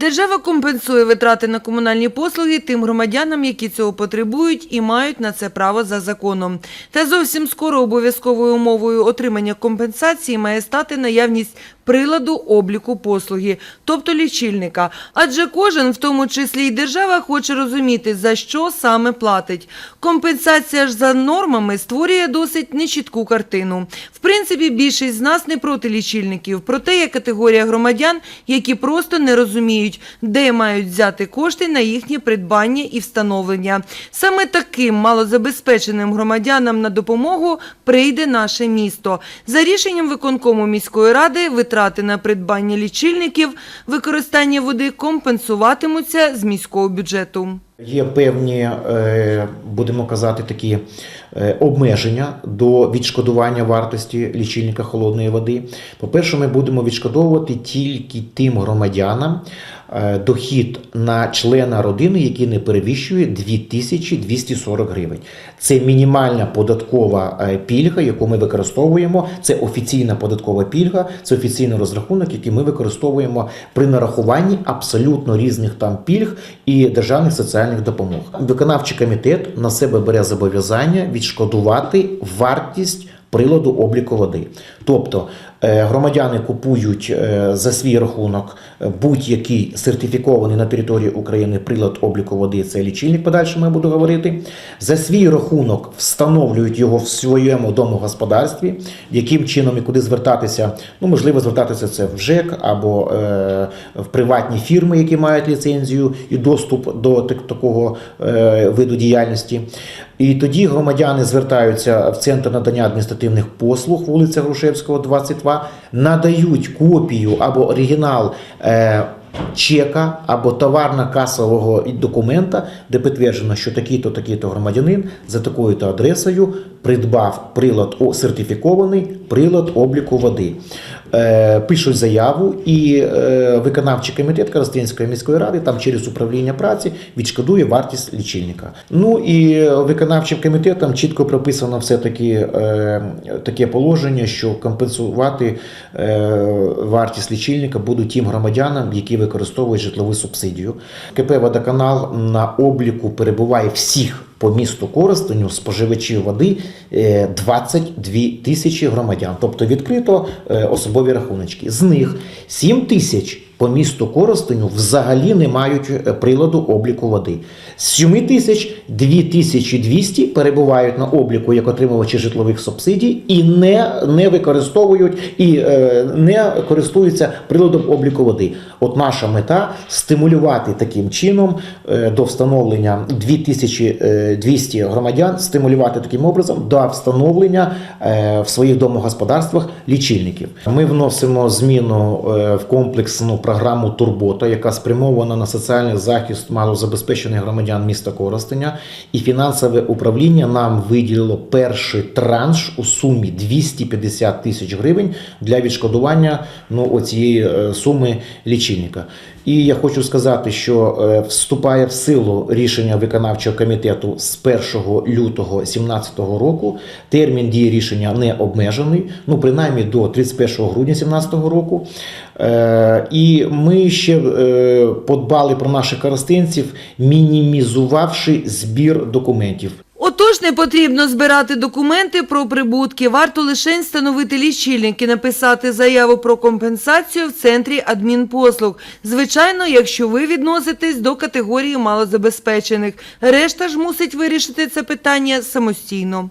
Держава компенсує витрати на комунальні послуги тим громадянам, які цього потребують і мають на це право за законом. Та зовсім скоро обов'язковою умовою отримання компенсації має стати наявність приладу обліку послуги, тобто лічильника. Адже кожен, в тому числі й держава, хоче розуміти, за що саме платить. Компенсація ж за нормами створює досить нечітку картину. В принципі, більшість з нас не проти лічильників, проте є категорія громадян, які просто не розуміють, де мають взяти кошти на їхнє придбання і встановлення. Саме таким малозабезпеченим громадянам на допомогу прийде наше місто. За рішенням виконкому міської ради витрати на придбання лічильників, використання води компенсуватимуться з міського бюджету. Є певні, е, будемо казати, такі е, обмеження до відшкодування вартості лічильника холодної води. По-перше, ми будемо відшкодовувати тільки тим громадянам е, дохід на члена родини, який не перевищує 2240 гривень. Це мінімальна податкова пільга, яку ми використовуємо. Це офіційна податкова пільга, це офіційний розрахунок, який ми використовуємо при нарахуванні абсолютно різних там пільг і державних соціальних допомог. Виконавчий комітет на себе бере зобов'язання відшкодувати вартість приладу обліку води. Тобто е, громадяни купують е, за свій рахунок будь-який сертифікований на території України прилад обліку води, це лічильник, подальше ми буду говорити. За свій рахунок встановлюють його в своєму домогосподарстві, яким чином і куди звертатися. Ну, можливо, звертатися це в ЖЕК або е, в приватні фірми, які мають ліцензію і доступ до так- такого е, виду діяльності. І тоді громадяни звертаються в центр надання адміністративних послуг вулиця Грушевського, 22, надають копію або оригінал. Е, Чека або товарно-касового документа, де підтверджено, що такий-то такий-то громадянин за такою-то адресою придбав прилад сертифікований прилад обліку води. Е, пишуть заяву, і е, виконавчий комітет Коростенської міської ради там через управління праці відшкодує вартість лічильника. Ну і виконавчим комітетом чітко прописано все таки е, таке положення, що компенсувати вартість лічильника будуть тим громадянам, які використовують житлову субсидію. КП Водоканал на обліку перебуває всіх по місту Коростеню споживачів води е, 22 тисячі громадян, тобто відкрито е, особові рахуночки. З них 7 тисяч по місту Коростеню взагалі не мають е, приладу обліку води. З 7 тисяч 2200 перебувають на обліку як отримувачі житлових субсидій і не, не використовують і е, не користуються приладом обліку води. От наша мета стимулювати таким чином е, до встановлення 2200 громадян, стимулювати таким образом до встановлення е, в своїх домогосподарствах лічильників. Ми вносимо зміну е, в комплексну програму Турбота, яка спрямована на соціальний захист малозабезпечених громадян міста Коростеня. І фінансове управління нам виділило перший транш у сумі 250 тисяч гривень для відшкодування ну, оцієї е, суми лічильника. І я хочу сказати, що е, вступає в силу рішення виконавчого комітету з 1 лютого 2017 року. Термін дії рішення не обмежений, ну принаймні до 31 грудня 2017 року. Е, І ми ще е, подбали про наших коростенців, мінімізувавши збір документів. Отож, не потрібно збирати документи про прибутки. Варто лише встановити лічильник і написати заяву про компенсацію в центрі адмінпослуг. Звичайно, якщо ви відноситесь до категорії малозабезпечених. Решта ж мусить вирішити це питання самостійно.